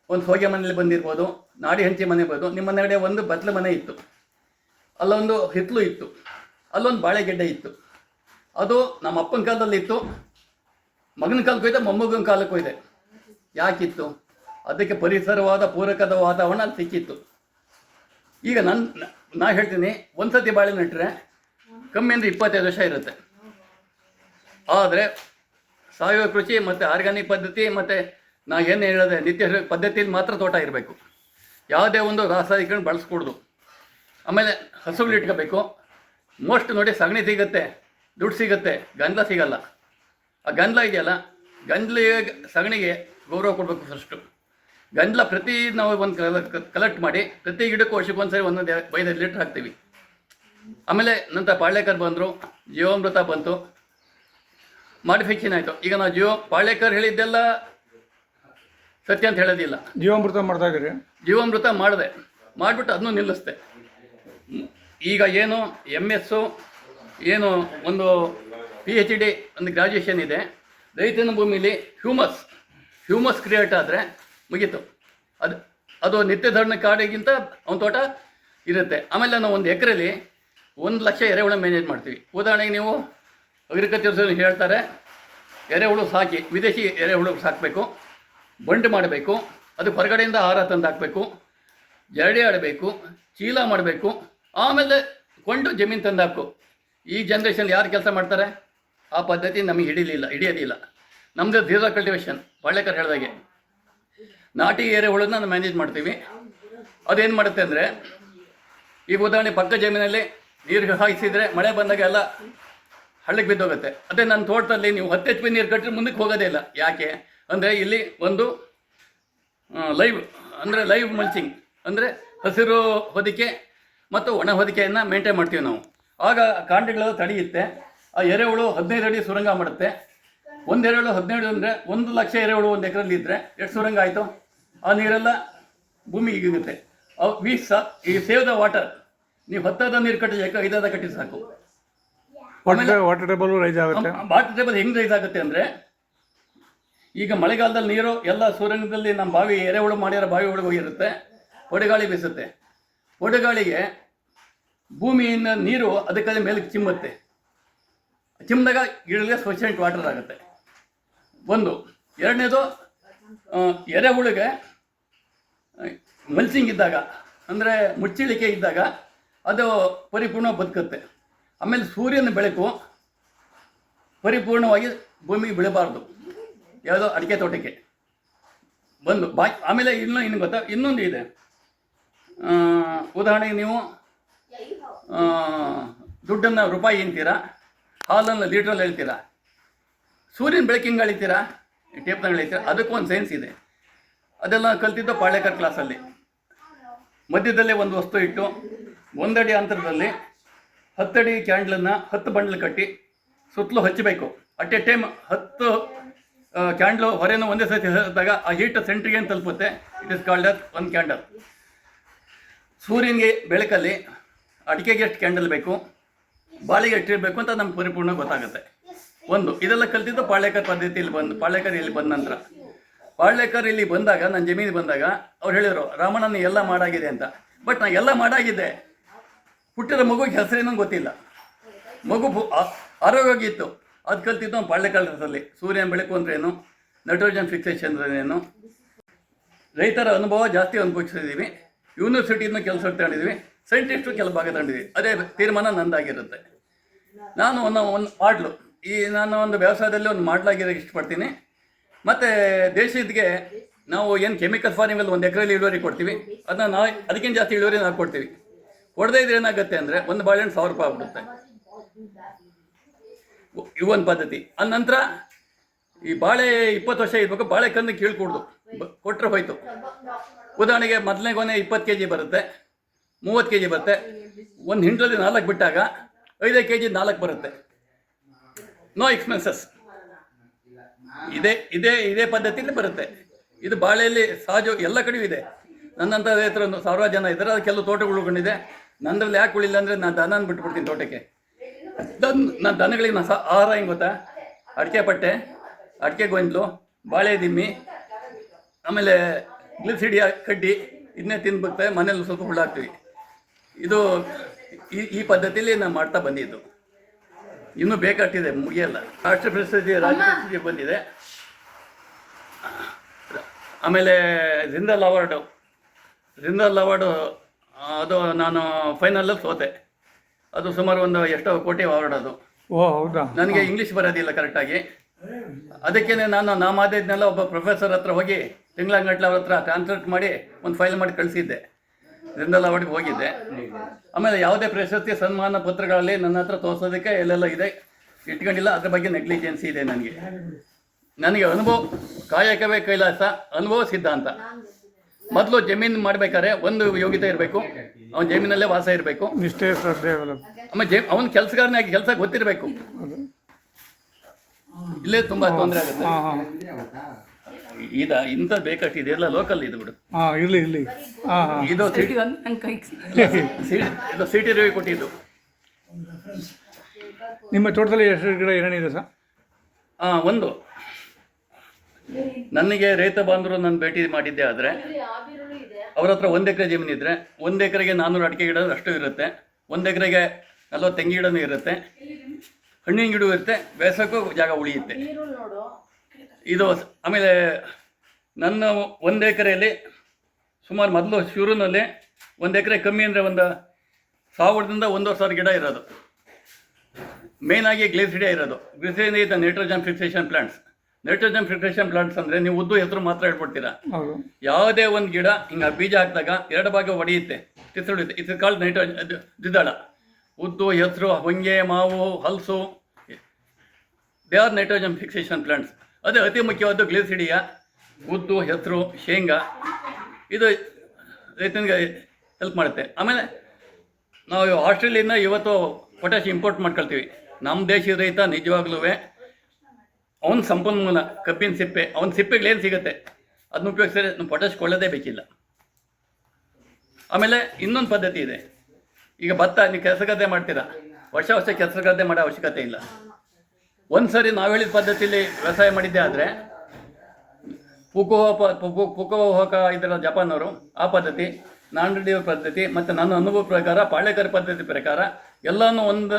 [SPEAKER 2] ಒಂದು ಹೊಗೆ ಮನೇಲಿ ಬಂದಿರ್ಬೋದು ನಾಡಿ ಹಂಚಿ ಮನೆ ಇರ್ಬೋದು ನಿಮ್ಮ ಮನೆಗಡೆ ಒಂದು ಬತ್ಲ ಮನೆ ಇತ್ತು. ಅಲ್ಲೊಂದು ಹಿತ್ಲು ಇತ್ತು. ಅಲ್ಲೊಂದು ಬಾಳೆಗೆಡ್ಡೆ ಇತ್ತು. ಅದು ನಮ್ಮ ಅಪ್ಪನ ಕಾಲದಲ್ಲಿ ಇತ್ತು. ಮಗನ ಕಾಲಕ್ಕೂ ಇದೆ ಮೊಮ್ಮಗನ ಕಾಲಕ್ಕೂ ಇದೆ ಯಾಕಿತ್ತು? ಅದಕ್ಕೆ ಪರಿಸರವಾದ ಪೂರಕದ ವಾತಾವರಣ ಅಲ್ಲಿ ಸಿಕ್ಕಿತ್ತು. ಈಗ ನನ್ನ ನಾ ಹೇಳ್ತೀನಿ, ಒಂದ್ಸತಿ ಬಾಳೆ ನೆಟ್ಟರೆ ಕಮ್ಮಿ ಅಂದರೆ ಇಪ್ಪತ್ತೈದು ವರ್ಷ ಇರುತ್ತೆ. ಆದರೆ ಸಾವಯವ ಕೃಷಿ ಮತ್ತು ಆರ್ಗ್ಯಾನಿಕ್ ಪದ್ಧತಿ ಮತ್ತು ನಾ ಏನು ಹೇಳಿದೆ, ನಿತ್ಯ ಪದ್ಧತಿಯಲ್ಲಿ ಮಾತ್ರ ತೋಟ ಇರಬೇಕು. ಯಾವುದೇ ಒಂದು ರಾಸಾಯನಿಕ ಬಳಸ್ಕೊಡ್ದು. ಆಮೇಲೆ ಹಸುಗಳು ಇಟ್ಕೋಬೇಕು. ಮೋಸ್ಟ್ ನೋಡಿ ಸಗಣಿ ಸಿಗುತ್ತೆ, ದುಡ್ಡು ಸಿಗುತ್ತೆ, ಗಂಧ ಸಿಗಲ್ಲ. ಆ ಗಂದ್ಲ ಇದೆಯಲ್ಲ ಗಂಧಲಿಗೆ ಸಗಣಿಗೆ ಗೌರವ ಕೊಡಬೇಕು ಫಸ್ಟು ಗಂದ್ಲ ಪ್ರತಿ ನಾವು ಒಂದು ಕಲೆಕ್ಟ್ ಮಾಡಿ ಪ್ರತಿ ಗಿಡಕ್ಕೂ ವರ್ಷಕ್ಕೆ ಒಂದ್ಸರಿ ಒಂದೊಂದು ಐದೈದು ಲೀಟ್ರ್ ಹಾಕ್ತೀವಿ. ಆಮೇಲೆ ನಂತರ ಪಾಳ್ಯಕರ್ ಬಂದರು ಜೀವಾಮೃತ ಬಂತು. ಮಾಡಿಫಿಕೇಶನ್ ಆಯಿತು. ಈಗ ನಾವು ಜೀವ ಪಾಳ್ಯಕರ್ ಹೇಳಿದ್ದೆಲ್ಲ ಸತ್ಯ ಅಂತ ಹೇಳೋದಿಲ್ಲ.
[SPEAKER 1] ಜೀವಾಮೃತ ಮಾಡ್ತಾ ರೀ?
[SPEAKER 2] ಜೀವಾಮೃತ ಮಾಡಿದೆ. ಮಾಡಿಬಿಟ್ಟು ಅದನ್ನು ನಿಲ್ಲಿಸ್ದೆ. ಈಗ ಏನು ಎಂ ಎಸ್ಸು ಏನು ಒಂದು ಪಿ ಎಚ್ ಡಿ ಒಂದು ಗ್ರಾಜುಯೇಷನ್ ಇದೆ. ರೈತನ ಭೂಮಿಲಿ ಹ್ಯೂಮಸ್ ಹ್ಯೂಮಸ್ ಕ್ರಿಯೇಟ್ ಆದರೆ ಮುಗೀತು. ಅದು ಅದು ನಿತ್ಯಧರಣ ಕಾಡಿಗಿಂತ ಅವನ ತೋಟ ಇರುತ್ತೆ. ಆಮೇಲೆ ನಾವು ಒಂದು ಎಕರೆಲಿ ಒಂದು ಲಕ್ಷ ಎರೆಹುಳ ಮ್ಯಾನೇಜ್ ಮಾಡ್ತೀವಿ. ಉದಾಹರಣೆಗೆ ನೀವು ಅಗ್ರಿಕಲ್ಚರ್ಸ್ ಹೇಳ್ತಾರೆ, ಎರೆಹುಳು ಸಾಕಿ, ವಿದೇಶಿ ಎರೆಹುಳು ಸಾಕಬೇಕು, ಬಂಡು ಮಾಡಬೇಕು, ಅದು ಹೊರಗಡೆಯಿಂದ ಆಹಾರ ತಂದು ಹಾಕಬೇಕು, ಜರಡಿ ಆಡಬೇಕು, ಚೀಲ ಮಾಡಬೇಕು, ಆಮೇಲೆ ಕೊಂಡು ಜಮೀನು ತಂದು ಹಾಕು. ಈ ಜನ್ರೇಷನ್ ಯಾರು ಕೆಲಸ ಮಾಡ್ತಾರೆ? ಆ ಪದ್ಧತಿ ನಮಗೆ ಹಿಡಿಲಿಲ್ಲ, ಹಿಡಿಯೋದಿಲ್ಲ. ನಮ್ಮದು ಝೀರೋ ಕಲ್ಟಿವೇಶನ್ ಒಳ್ಳೆಕರ್ ಹೇಳಿದಾಗೆ. ನಾಟಿ ಎರೆಹುಳನ್ನ ನಾವು ಮ್ಯಾನೇಜ್ ಮಾಡ್ತೀವಿ. ಅದೇನು ಮಾಡುತ್ತೆ ಅಂದರೆ ಈಗ ಉದಾಹರಣೆ ಪಕ್ಕ ಜಮೀನಲ್ಲಿ ನೀರು ಹಾಯಿಸಿದರೆ ಮಳೆ ಬಂದಾಗ ಎಲ್ಲ ಹಳ್ಳಕ್ಕೆ ಬಿದ್ದೋಗುತ್ತೆ. ಅದೇ ನನ್ನ ತೋಟದಲ್ಲಿ ನೀವು ಹತ್ತು ಎಚ್ ಪಿ ನೀರು ಕಟ್ಟಿದ್ರೆ ಮುಂದಕ್ಕೆ ಹೋಗೋದೇ ಇಲ್ಲ. ಯಾಕೆ? ಅಂದರೆ ಇಲ್ಲಿ ಒಂದು ಲೈವ್ ಅಂದರೆ ಲೈವ್ ಮಲ್ಚಿಂಗ್ ಅಂದರೆ ಹಸಿರು ಹೊದಿಕೆ ಮತ್ತು ಒಣ ಹೊದಿಕೆಯನ್ನು ಮೇಂಟೈನ್ ಮಾಡ್ತೀವಿ ನಾವು. ಆಗ ಕಾಂಡಗಳು ತಡೆಯುತ್ತೆ ಆ ಎರೆಹುಳು ಹದಿನೈದು ಅಡಿ ಸುರಂಗ ಮಾಡುತ್ತೆ. ಒಂದು ಎರೆಹುಳು ಹದಿನೈದು ಅಂದರೆ ಒಂದು ಲಕ್ಷ ಎರೆಹುಳು ಒಂದು ಎಕರೆಲ್ಲಿ ಇದ್ದರೆ ಎಷ್ಟು ಸುರಂಗ ಆಯಿತು? ಆ ನೀರೆಲ್ಲ ಭೂಮಿಗೆ ಇಗುತ್ತೆ ವಿ ಸ ಈ ಸೇವ್ ದ ವಾಟರ್ ನೀವು ಹತ್ತದ ನೀರು ಕಟ್ಟಿದ್ರೆ ಐದಾದ ಕಟ್ಟಿ ಸಾಕು.
[SPEAKER 1] ವಾಟರ್ ವಾಟರ್ ಟೇಬಲ್ ರೈಸ್ ಆಗುತ್ತೆ.
[SPEAKER 2] ವಾಟರ್ ಟೇಬಲ್ ಹೆಂಗೆ ರೈಸ್ ಆಗುತ್ತೆ ಅಂದರೆ ಈಗ ಮಳೆಗಾಲದಲ್ಲಿ ನೀರು ಎಲ್ಲ ಸುರಂಗದಲ್ಲಿ ನಮ್ಮ ಬಾವಿ ಎರೆಹುಳು ಮಾಡಿರೋ ಬಾವಿ ಒಳಗೆ ಹೋಗಿರುತ್ತೆ ಒಡೆಗಾಳಿ ಬೀಸುತ್ತೆ. ಒಡೆಗಾಳಿಗೆ ಭೂಮಿಯಿಂದ ನೀರು ಅದಕ್ಕೆ ಮೇಲೆ ಚಿಮ್ಮುತ್ತೆ. ಚಿಮ್ಮಿದಾಗ ಗಿಡಗಳಿಗೆ ಸಫಿಷಿಯೆಂಟ್ ವಾಟರ್ ಆಗುತ್ತೆ. ಒಂದು. ಎರಡನೇದು ಎರೆಹುಳಿಗೆ ಮಲ್ಸಿಂಗ್ ಇದ್ದಾಗ, ಅಂದರೆ ಮುಚ್ಚಿಳಿಕೆ ಇದ್ದಾಗ ಅದು ಪರಿಪೂರ್ಣ ಬದುಕುತ್ತೆ. ಆಮೇಲೆ ಸೂರ್ಯನ ಬೆಳಕು ಪರಿಪೂರ್ಣವಾಗಿ ಭೂಮಿಗೆ ಬೀಳಬಾರ್ದು. ಯಾವುದೋ ಅಡಿಕೆ ತೋಟಕ್ಕೆ. ಬಂದು ಬಾ, ಆಮೇಲೆ ಇನ್ನೂ, ಇನ್ನು ಗೊತ್ತಾ? ಇನ್ನೊಂದು ಇದೆ. ಉದಾಹರಣೆಗೆ ನೀವು ದುಡ್ಡನ್ನು ರೂಪಾಯಿ ಅಂತೀರಾ? ಹಾಲನ್ನು ಲೀಟ್ರಲ್ಲಿ ಹೇಳ್ತೀರಾ? ಸೂರ್ಯನ ಬೆಳಕಿಂಗ್ ಅಳಿತೀರಾ? ಟೇಪ್ನ ಅಳಿತೀರಾ? ಅದಕ್ಕೂ ಒಂದು ಸೈನ್ಸ್ ಇದೆ. ಅದೆಲ್ಲ ಕಲ್ತಿದ್ದು ಪಾಳ್ಯಕರ್ ಕ್ಲಾಸಲ್ಲಿ ಮಧ್ಯದಲ್ಲಿ ಒಂದು ವಸ್ತು ಇಟ್ಟು, ಒಂದಡಿ ಅಂತರದಲ್ಲಿ ಹತ್ತಡಿ ಕ್ಯಾಂಡ್ಲನ್ನು ಹತ್ತು ಬಂಡಲ್ ಕಟ್ಟಿ ಸುತ್ತಲೂ ಹಚ್ಚಬೇಕು ಅಟ್ ಎ ಟೈಮ್ ಹತ್ತು ಕ್ಯಾಂಡ್ಲು ಹೊರೆಯನ್ನು ಒಂದೇ ಸತಿ ಹರಿದಾಗ ಆ ಹೀಟ್ ಸೆಂಟ್ರಿಗೆ ಏನು ತಲುಪುತ್ತೆ? ಇಟ್ ಇಸ್ ಕಾಲ್ಡ್ ಅಸ್ ಒಂದು ಕ್ಯಾಂಡಲ್ ಸೂರ್ಯನಿಗೆ ಬೆಳಕಲ್ಲಿ ಅಡಿಕೆಗೆ ಎಷ್ಟು ಕ್ಯಾಂಡಲ್ ಬೇಕು? ಬಾಳಿಗೆ ಎಷ್ಟಿರಬೇಕು ಅಂತ ನಮ್ಗೆ ಪರಿಪೂರ್ಣ ಗೊತ್ತಾಗುತ್ತೆ. ಒಂದು, ಇದೆಲ್ಲ ಕಲ್ತಿದ್ದು ಪಾಳ್ಯಕರ್ ಪದ್ಧತಿಯಲ್ಲಿ ಬಂದು, ಪಾಳ್ಯಕರ್ ಇಲ್ಲಿ ಬಂದ ನಂತರ. ಪಾಳ್ಯಕರ್ ಇಲ್ಲಿ ಬಂದಾಗ ನನ್ನ ಜಮೀನಿಗೆ ಬಂದಾಗ ಅವ್ರು ಹೇಳಿದರು, ರಾಮಣ್ಣನ ಎಲ್ಲ ಮಾಡಾಗಿದೆ ಅಂತ. ಬಟ್ ನಾ ಎಲ್ಲ ಮಾಡಾಗಿದ್ದೆ ಹುಟ್ಟಿದ ಮಗುಗೆ ಹೆಸರೇನು ಗೊತ್ತಿಲ್ಲ. ಮಗು ಆರೋಗ್ಯವಾಗಿತ್ತು ಅದು ಕಲ್ತಿದ್ದು ನಾವು ಪಾಳ್ಯಕಾಲದಲ್ಲಿ ಸೂರ್ಯನ ಬೆಳಕು ಅಂದ್ರೇನು ನೈಟ್ರೋಜನ್ ಫಿಕ್ಸೇಷನ್ ಅಂದ್ರೇನು ರೈತರ ಅನುಭವ ಜಾಸ್ತಿ ಅನುಭವಿಸಿದ್ದೀವಿ ಯೂನಿವರ್ಸಿಟಿಯಿಂದ ಕೆಲಸ ತಗೊಂಡಿದ್ವಿ. ಸೈಂಟಿಸ್ಟು ಕೆಲ ಭಾಗ ತಗೊಂಡಿದ್ವಿ. ಅದೇ ತೀರ್ಮಾನ ನಂದಾಗಿರುತ್ತೆ. ನಾನು ಒಂದು ಒಂದು ಮಾಡ್ಲು. ಈ ನಾನು ಒಂದು ವ್ಯವಸಾಯದಲ್ಲಿ ಒಂದು ಮಾಡ್ಲಾಗಿರೋಕ್ಕೆ ಇಷ್ಟಪಡ್ತೀನಿ. ಮತ್ತು ದೇಶದ್ಗೆ ನಾವು ಏನು ಕೆಮಿಕಲ್ ಫಾರ್ಮಿಂಗಲ್ಲಿ ಒಂದು ಎಕರೆಯಲ್ಲಿ ಇಳುವರಿ ಕೊಡ್ತೀವಿ. ಅದನ್ನ ನಾವು ಅದಕ್ಕಿಂತ ಜಾಸ್ತಿ ಇಳುವರಿ ನಾವು ಕೊಡ್ತೀವಿ. ಕೊಡದೇ ಇದ್ರೆ ಏನಾಗುತ್ತೆ ಅಂದರೆ ಒಂದು ಬಾಳೆಹಣ್ಣು ಸಾವಿರ ರೂಪಾಯಿ ಆಗ್ಬಿಡುತ್ತೆ. ಇವು ಒಂದು ಪದ್ಧತಿ. ಆ ನಂತರ ಈ ಬಾಳೆ ಇಪ್ಪತ್ತು ವರ್ಷ ಇರ್ಬೇಕು, ಬಾಳೆ ಕಂದು ಕೀಳ್ಕೊಡ್ದು. ಕೊಟ್ಟರೆ ಹೋಯ್ತು. ಉದಾಹರಣೆಗೆ ಮೊದಲನೇ ಕೊನೆ ಇಪ್ಪತ್ತು ಕೆ ಜಿ ಬರುತ್ತೆ, ಮೂವತ್ತು ಕೆ ಜಿ ಬರುತ್ತೆ. ಒಂದು ಹಿಂಡಲ್ಲಿ ನಾಲ್ಕು ಬಿಟ್ಟಾಗ ಐದೈದು ಕೆ ಜಿ ನಾಲ್ಕು ಬರುತ್ತೆ. ನೋ ಎಕ್ಸ್ಪೆನ್ಸಸ್ ಇದೇ ಇದೇ ಇದೇ ಪದ್ಧತಿಯಲ್ಲಿ ಬರುತ್ತೆ. ಇದು ಬಾಳೆಯಲ್ಲಿ ಸಹಜ ಎಲ್ಲ ಕಡೆಯೂ ಇದೆ. ನನ್ನಂಥ ರೈತರು ಸಾವಿರಾರು ಜನ ಇದ್ದಾರೆ. ಅದು ಕೆಲವು ತೋಟಗಳು ಉಳ್ಕೊಂಡಿದೆ. ನಂದ್ರಲ್ಲಿ ಯಾಕೆ ಉಳಿಲ್ಲ ಅಂದರೆ ನಾನು ದನನ ಬಿಟ್ಬಿಡ್ತೀನಿ ತೋಟಕ್ಕೆ. ದನ್, ನಾನು ದನಗಳಿಗೆ ನಾನು ಸಹ ಆಹಾರ ಹೆಂಗೆ ಗೊತ್ತಾ? ಅಡಿಕೆ ಪಟ್ಟೆ, ಅಡಿಕೆ ಗೊಂದಲು, ಬಾಳೆ ದಿಮ್ಮಿ, ಆಮೇಲೆ ಗ್ಲಿಸಿಡಿ ಕಡ್ಡಿ ಇದನ್ನೇ ತಿನ್ಬಿಡ್ತೇವೆ ಮನೇಲಿ ಸ್ವಲ್ಪ ಹುಳ್ಳಾಕ್ತೀವಿ ಇದು ಈ ಈ ಪದ್ಧತಿಯಲ್ಲಿ ನಾನು ಮಾಡ್ತಾ ಬಂದಿದ್ದು. ಇನ್ನೂ ಬೇಕಟ್ಟಿದೆ ಮುಗಿಯಲ್ಲ. ರಾಷ್ಟ್ರ ಪ್ರಶಸ್ತಿ ರಾಜ್ಯ ಪ್ರಶಸ್ತಿ ಬಂದಿದೆ. ಆಮೇಲೆ ಜಿಂದಲ್ ಅವಾರ್ಡು. ಜಿಂದಲ್ ಅವಾರ್ಡು ಅದು ನಾನು ಫೈನಲಲ್ಲಿ ಸೋತೆ. ಅದು ಸುಮಾರು ಒಂದು ಎಷ್ಟೋ ಕೋಟಿ ಅವಾರ್ಡ್ ಅದು.
[SPEAKER 1] ಓ ಹೌದಾ?
[SPEAKER 2] ನನಗೆ ಇಂಗ್ಲೀಷ್ ಬರೋದಿಲ್ಲ ಕರೆಕ್ಟಾಗಿ ಅದಕ್ಕೇನೆ ನಾನು ನಾ ಒಬ್ಬ ಪ್ರೊಫೆಸರ್ ಹತ್ರ ಹೋಗಿ ತಿಂಗಳಂಗಟ್ಲೆ ಅವ್ರ ಹತ್ರ ಟ್ರಾನ್ಸ್ಲೇಟ್ ಮಾಡಿ ಒಂದು ಫೈಲ್ ಮಾಡಿ ಕಳಿಸಿದ್ದೆ. ಜಿಂದಲ್ ಅವಾರ್ಡ್ಗೆ ಹೋಗಿದ್ದೆ. ಆಮೇಲೆ ಯಾವುದೇ ಪ್ರಶಸ್ತಿ ಸನ್ಮಾನ ಪತ್ರಗಳಲ್ಲಿ ನನ್ನ ಹತ್ರ ತೋರಿಸೋದಕ್ಕೆ ಎಲ್ಲೆಲ್ಲ ಇದೆ. ಇಟ್ಕೊಂಡಿಲ್ಲ ಅದ್ರ ಬಗ್ಗೆ ನೆಗ್ಲಿಜೆನ್ಸಿ ಇದೆ ನನಗೆ. ನನಗೆ ಅನುಭವ ಕಾಯಕವೇ ಕೈಲಾಸ ಅನುಭವ ಸಿದ್ಧಾಂತ. ಮೊದಲು ಜಮೀನು ಮಾಡ್ಬೇಕಾದ್ರೆ ಒಂದು ಯೋಗ್ಯತೆ ಇರಬೇಕು. ಅವನ ಜಮೀನಲ್ಲೇ ವಾಸ ಇರಬೇಕು. ಆಮೇಲೆ ಜೆ ಅವನ ಕೆಲಸಗಾರನಾಗಿ ಕೆಲಸ ಗೊತ್ತಿರಬೇಕು. ಇಲ್ಲೇ ತುಂಬಾ ತೊಂದರೆ ಆಗುತ್ತೆ. ಇದ ಇಂತ ಬೇಕಷ್ಟು ಇದೆಲ್ಲ ಲೋಕಲ್ ಇದು ಬಿಡು.
[SPEAKER 1] ಇರ್ಲಿ ಇರ್ಲಿ ಇರಲಿ. ಹಾಂ ಹಾಂ.
[SPEAKER 2] ಇದು ಸಿಟಿ ಇದು ಸಿಟಿ ರವಿ ಕೊಟ್ಟಿದ್ದು.
[SPEAKER 1] ನಿಮ್ಮ ತೋಟದಲ್ಲಿ ಎಷ್ಟು ಗಿಡ ಏನೇನಿದೆ ಸರ್?
[SPEAKER 2] ಆ, ಒಂದು. ನನಗೆ ರೈತ ಬಾಂಧವರು ನಾನು ಭೇಟಿ ಮಾಡಿದ್ದೆ ಆದರೆ ಅವ್ರ ಹತ್ರ ಒಂದು ಎಕರೆ ಜಮೀನು ಇದ್ದರೆ ಒಂದು ಎಕರೆಗೆ ನಾನ್ನೂರು ಅಡಿಕೆ ಗಿಡ ಅಷ್ಟು ಇರುತ್ತೆ ಒಂದು ಎಕರೆಗೆ ನಲ್ವತ್ತು ತೆಂಗಿ ಗಿಡನೂ ಇರುತ್ತೆ ಹಣ್ಣಿನ ಗಿಡ ಇರುತ್ತೆ ಬೇಸಕ್ಕೂ ಜಾಗ ಉಳಿಯುತ್ತೆ. ಇದು ಆಮೇಲೆ ನನ್ನ ಒಂದು ಎಕರೆಯಲ್ಲಿ ಸುಮಾರು ಮೊದಲು ಶುರುನಲ್ಲಿ ಒಂದು ಎಕರೆ ಕಮ್ಮಿ ಅಂದರೆ ಒಂದು ಸಾವಿರದಿಂದ ಒಂದೂವರೆ ಸಾವಿರ ಗಿಡ ಇರೋದು. ಮೇನ್ ಆಗಿ ಗ್ಲೇಸಿಡಿಯಾ ಇರೋದು. ಗ್ಲೇಸಿಡಿಯ ಇದೆ nitrogen fixation plants nitrogen fixation plants ಅಂದರೆ ನೀವು ಉದ್ದು ಹೆಸರು ಮಾತ್ರ ಹೇಳ್ಬಿಡ್ತೀರಾ? ಯಾವುದೇ ಒಂದು ಗಿಡ ಹಿಂಗೆ ಬೀಜ ಹಾಕಿದಾಗ ಎರಡು ಭಾಗ ಹೊಡೆಯುತ್ತೆ ಕಿತ್ತುಳಿಯುತ್ತೆ ಇಟ್ಸ್ ಕಾಲ್ ನೈಟ್ರೋಜನ್ ದ್ವಿದಳ. ಉದ್ದು ಹೆಸರು ಹೊಂಗೆ ಮಾವು ಹಲಸು they are nitrogen fixation plants ಅದು ಅತಿ ಮುಖ್ಯವಾದ್ದು ಗ್ಲೇಸಿಡಿಯ ಉದ್ದು, ಹೆಸರು, ಶೇಂಗಾ. ಇದು ರೈತನಿಗೆ ಹೆಲ್ಪ್ ಮಾಡುತ್ತೆ. ಆಮೇಲೆ ನಾವು ಆಸ್ಟ್ರೇಲಿಯಿಂದ ಇವತ್ತು ಪೊಟ್ಯಾಶ್ ಇಂಪೋರ್ಟ್ ಮಾಡ್ಕೊಳ್ತೀವಿ. ನಮ್ಮ ದೇಶದ ರೈತ ನಿಜವಾಗ್ಲೂ ಅವನ ಸಂಪನ್ಮೂಲ, ಕಬ್ಬಿನ ಸಿಪ್ಪೆ, ಅವನ ಸಿಪ್ಪೆಗಳೇನು ಸಿಗುತ್ತೆ. ಅದನ್ನ ಉಪಯೋಗಿಸಿದ್ರೆ ನಮ್ಮ ಪೊಟ್ಯಾಶ್ ಕೊಳ್ಳೋದೇ ಬೇಕಿಲ್ಲ. ಆಮೇಲೆ ಇನ್ನೊಂದು ಪದ್ಧತಿ ಇದೆ. ಈಗ ಭತ್ತ ನೀವು ಕೆಲಸ ಗದ್ದೆ ಮಾಡ್ತೀರಾ? ವರ್ಷ ವರ್ಷ ಕೆಲಸ ಗದ್ದೆ ಮಾಡೋ ಅವಶ್ಯಕತೆ ಇಲ್ಲ. ಒಂದು ಸರಿ ನಾವು ಹೇಳಿದ ಪದ್ಧತಿಯಲ್ಲಿ ವ್ಯವಸಾಯ ಮಾಡಿದ್ದೆ ಆದರೆ ಪುಕೋಹ ಪುಕೋಹಕ ಇದರ ಜಪಾನವರು, ಆ ಪದ್ಧತಿ ನಾಂಡಿಯ ಪದ್ಧತಿ ಮತ್ತು ನನ್ನ ಅನುಭವ ಪ್ರಕಾರ, ಪಾಳ್ಯಕರ ಪದ್ಧತಿ ಪ್ರಕಾರ ಎಲ್ಲನೂ ಒಂದು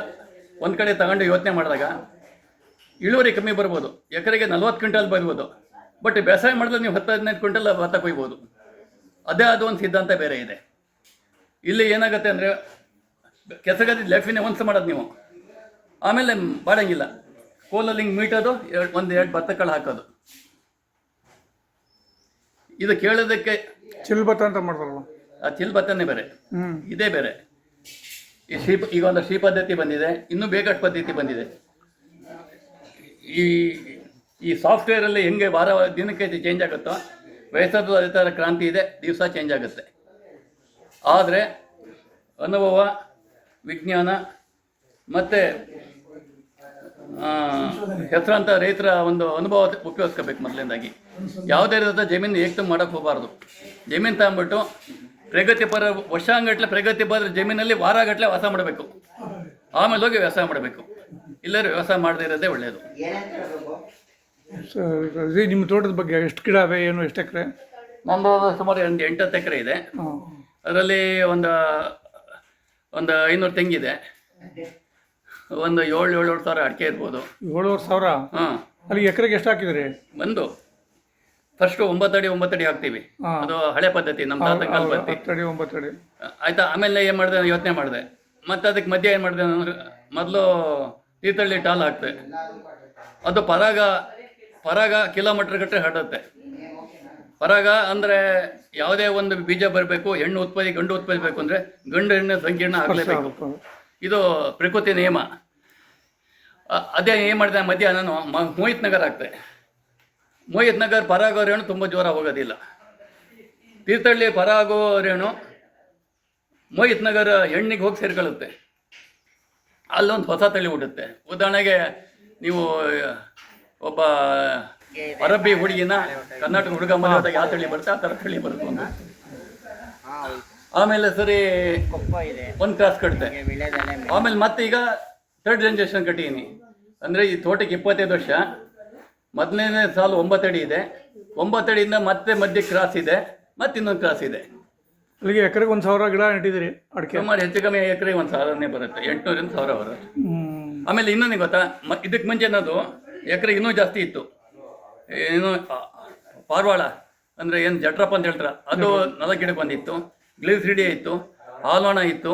[SPEAKER 2] ಒಂದು ಕಡೆ ತಗೊಂಡು ಯೋಚನೆ ಮಾಡಿದಾಗ ಇಳುವರಿ ಕಮ್ಮಿ ಬರ್ಬೋದು, ಎಕರೆಗೆ ನಲ್ವತ್ತು ಕ್ವಿಂಟಲ್ ಬರ್ಬೋದು, ಬಟ್ ಬೇಸಾಯ ಮಾಡಿದ್ರೆ ನೀವು ಹತ್ತು, ಹದಿನೈದು ಕ್ವಿಂಟಲ್ ಭತ್ತ ಕೊಯ್ಬೋದು. ಅದೇ ಅದು ಒಂದು ಸಿದ್ಧಾಂತ ಬೇರೆ ಇದೆ. ಇಲ್ಲಿ ಏನಾಗುತ್ತೆ ಅಂದರೆ ಕೆಸಗದಿ ಲೆಫಿನೇ ಒಂದ್ಸ ಮಾಡೋದು ನೀವು. ಆಮೇಲೆ ಮಾಡಂಗಿಲ್ಲ ಕೋಲಲ್ಲಿ ಹಿಂಗೆ ಮೀಟೋದು ಎರಡು ಒಂದು ಎರಡು ಭತ್ತಗಳು ಹಾಕೋದು. ಇದು ಕೇಳೋದಕ್ಕೆ
[SPEAKER 1] ಚಿಲ್ಬತ್ತ ಅಂತ ಮಾಡ್ತಾರಲ್ಲ.
[SPEAKER 2] ಆ ಚಿಲ್ಬತ್ತನೇ ಬೇರೆ. ಇದೇ ಬೇರೆ. ಈ ಶ್ರೀ ಈಗ ಒಂದು ಶ್ರೀ ಪದ್ಧತಿ ಬಂದಿದೆ ಇನ್ನೂ ಬೇಕಾಟ್ ಪದ್ಧತಿ ಬಂದಿದೆ. ಈ ಈ ಸಾಫ್ಟ್ವೇರಲ್ಲಿ ಹೆಂಗೆ ವಾರ ದಿನಕ್ಕೆ ಚೇಂಜ್ ಆಗುತ್ತೋ ವಯಸ್ಸದ್ದು ಅದೇ ಥರ ಕ್ರಾಂತಿ ಇದೆ ದಿವಸ ಚೇಂಜ್ ಆಗುತ್ತೆ. ಆದರೆ ಅನುಭವ ವಿಜ್ಞಾನ ಮತ್ತು ಹೆಸರಾಂತ ರೈತರ ಒಂದು ಅನುಭವ ಉಪಯೋಗಿಸ್ಕೋಬೇಕು ಮೊದಲನೇದಾಗಿ ಯಾವುದೇ ರೀತಿಯ ಜಮೀನು ಏಕ್ತ ಮಾಡೋಕ್ಕೆ ಹೋಗಬಾರ್ದು. ಜಮೀನು ತಗೊಂಬಿಟ್ಟು ಪ್ರಗತಿಪರ ವರ್ಷಾಂಗಟ್ಲೆ ಪ್ರಗತಿಪರ ಜಮೀನಲ್ಲಿ ವಾರಗಟ್ಟಲೆ ವಾಸ ಮಾಡಬೇಕು. ಆಮೇಲೆ ಹೋಗಿ ವ್ಯವಸಾಯ ಮಾಡಬೇಕು. ಇಲ್ಲರೂ ವ್ಯವಸಾಯ ಮಾಡದೇ ಇರೋದೇ ಒಳ್ಳೆಯದು
[SPEAKER 1] ನಿಮ್ಮ ತೋಟದ ಬಗ್ಗೆ ಎಷ್ಟು ಗಿಡ ಅವೆ ಏನು ಎಷ್ಟು ಎಕರೆ?
[SPEAKER 2] ನಮ್ಮದು ಸುಮಾರು ಒಂದು ಎಂಟತ್ತು ಎಕರೆ ಇದೆ. ಅದರಲ್ಲಿ ಒಂದು ಒಂದು ಐನೂರು ತೆಂಗಿದೆ. ಒಂದು ಏಳು ಏಳು ಸಾವಿರ ಅಡಿಕೆ ಇರ್ಬೋದು.
[SPEAKER 1] ಏಳುವರೆ ಸಾವಿರ?
[SPEAKER 2] ಹಾಂ.
[SPEAKER 1] ಅಲ್ಲಿ ಎಕರೆಗೆ ಎಷ್ಟು ಹಾಕಿದ್ರಿ?
[SPEAKER 2] ಒಂದು. ಫಸ್ಟು ಒಂಬತ್ತಡಿ ಒಂಬತ್ತಡಿ ಹಾಕ್ತೀವಿ. ಅದು ಹಳೆ ಪದ್ಧತಿ ನಮ್ಮ ತಾತ ಕಾಲ ಪದ್ಧತಿ.
[SPEAKER 1] ಒಂಬತ್ತಡಿ
[SPEAKER 2] ಆಯ್ತಾ? ಆಮೇಲೆ ಏನು ಮಾಡಿದೆ ಯೋಚನೆ ಮಾಡಿದೆ. ಮತ್ತೆ ಅದಕ್ಕೆ ಮಧ್ಯೆ ಏನು ಮಾಡಿದೆ ಅಂದ್ರೆ ಮೊದಲು ತೀರ್ಥಳ್ಳಿ ಟಾಲ್ ಹಾಕ್ತೆ ಅದು ಪರಾಗ ಪರಾಗ ಕಿಲೋಮೀಟರ್ ಗಟ್ಟಲೆ ಹರಡುತ್ತೆ. ಪರಾಗ ಅಂದರೆ ಯಾವುದೇ ಒಂದು ಬೀಜ ಬರಬೇಕು ಹೆಣ್ಣು ಉತ್ಪಾದಿ ಗಂಡು ಉತ್ಪಾದಿಸಬೇಕು ಬೇಕು ಅಂದರೆ ಗಂಡು ಹೆಣ್ಣು ಸಂಕೀರ್ಣ ಆಗಲೇಬೇಕು ಇದು ಪ್ರಕೃತಿ ನಿಯಮ. ಅದೇ ಏನು ಮಾಡಿದೆ ಮಧ್ಯ ನಾನು ಮೋಹಿತ್ ನಗರ್ ಆಗ್ತದೆ. ಮೋಹಿತ್ ನಗರ್ ಪರಾಗೋ ರೇಣು ತುಂಬ ಜೋರ ಹೋಗೋದಿಲ್ಲ. ತೀರ್ಥಹಳ್ಳಿ ಪರಾಗೋ ರೇಣು ಮೋಹಿತ್ ನಗರ ಹೆಣ್ಣಿಗೆ ಹೋಗಿ ಸೇರ್ಕೊಳ್ಳುತ್ತೆ. ಅಲ್ಲೊಂದು ಹೊಸ ತಳಿ ಹುಟ್ಟುತ್ತೆ. ಉದಾಹರಣೆಗೆ ನೀವು, ಒಬ್ಬ ಅರಬ್ಬಿ ಹುಡುಗಿನ ಕರ್ನಾಟಕ ಹುಡುಗ ಯಾವ ತಳಿ ಬರುತ್ತೆ, ಆ ಥರ ತಳಿ ಬರುತ್ತೆ ಆಮೇಲೆ ಸರಿ ಒಂದು ಕ್ರಾಸ್ ಕಟ್ಟಿದೆ ಆಮೇಲೆ ಮತ್ತೆ ಈಗ ಥರ್ಡ್ ಜನ್ರೇಷನ್ ಕಟ್ಟಿದ್ದೀನಿ ಅಂದರೆ ಈ ತೋಟಕ್ಕೆ ಇಪ್ಪತ್ತೈದು ವರ್ಷ. ಮೊದಲನೇ ಸಾಲು ಒಂಬತ್ತಡಿ ಇದೆ. ಒಂಬತ್ತಡಿಯಿಂದ ಮತ್ತೆ ಮಧ್ಯೆ ಕ್ರಾಸ್ ಇದೆ. ಮತ್ತೆ ಇನ್ನೊಂದು ಕ್ರಾಸ್ ಇದೆ.
[SPEAKER 1] ಅಲ್ಲಿಗೆ ಎಕರೆಗೆ ಒಂದು ಸಾವಿರ ಗಿಡ ನೆಟ್ಟಿದ್ದೀರಿ ಅಡಿಕೆ?
[SPEAKER 2] ಸುಮಾರು ಹೆಚ್ಚು ಕಮ್ಮಿ ಎಕರೆಗೆ ಒಂದು ಸಾವಿರನೇ ಬರುತ್ತೆ. ಎಂಟುನೂರಿಂದ ಸಾವಿರ ಬರುತ್ತೆ. ಆಮೇಲೆ ಇನ್ನೊಂದು ಗೊತ್ತಾ? ಮ ಇದಕ್ಕೆ ಮುಂಚೆ ಅನ್ನೋದು ಎಕರೆಗೆ ಇನ್ನೂ ಜಾಸ್ತಿ ಇತ್ತು. ಏನು ಆ, ಪಾರ್ವಾಳ ಅಂದರೆ ಏನು ಜಟ್ರಪ್ಪ ಅಂತ ಹೇಳ್ತಾರೆ. ಅದು ನಲ ಗಿಡಕ್ಕೆ ಬಂದಿತ್ತು ಗ್ಲಿಸಿಡಿ ಇತ್ತು ಹಾಲೋಣ ಇತ್ತು